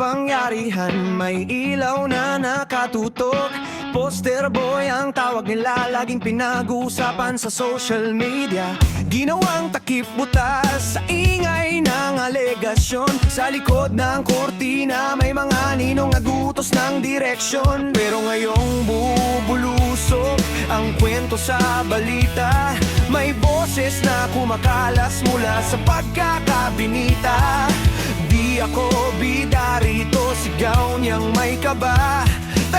Kapangyarihan May ilaw na nakatutok Poster boy ang tawag nila Laging pinag-uusapan sa social media. Ginawang takip butas Sa ingay ng alegasyon. Sa likod ng kortina May mga ninong nagutos ng direksyon. Pero ngayong bubulusok Ang kwento sa balita. May boses na kumakalas mula sa pagkakabinita. Di ako bida rito, sigaw niyang may kaba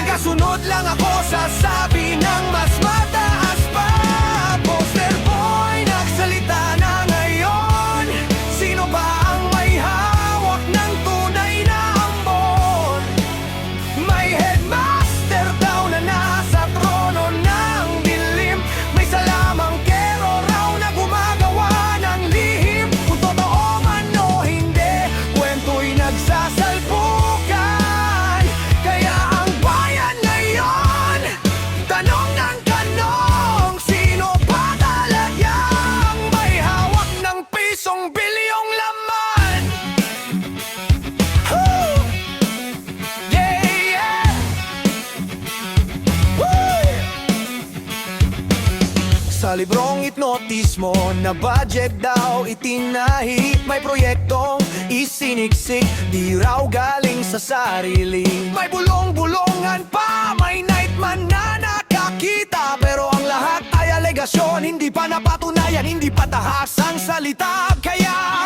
Tagasunod lang ako sa sabi ng mas mataas Sa librong itnotismo na budget daw itinahit May proyektong isiniksik, di raw galing sa sarili. May bulong-bulongan pa, may nightman na nakakita. Pero ang lahat ay alegasyon, hindi pa napatunayan, hindi pa tahas ang salita. Kaya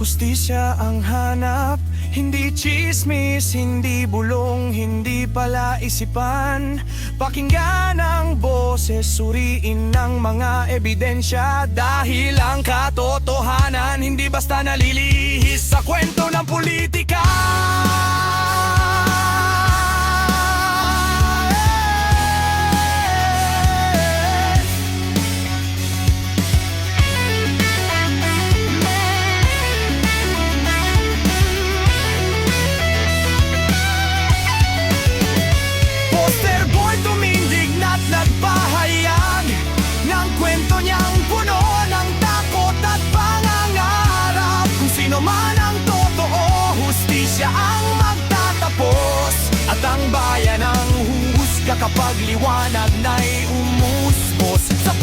hustisya ang hanap. Hindi chismis, hindi bulong, hindi pala isipan. Pakinggan ang boses, suriin ng mga ebidensya. Dahil ang katotohanan, hindi basta nalilihis sa kwento ng politika kwento niyang puno ng takot at pangangarap. Kung sino man ang totoo, hustisya ang magtatapos. At ang bayan ang huhusga kapag liwanag na'y umusbos. Sa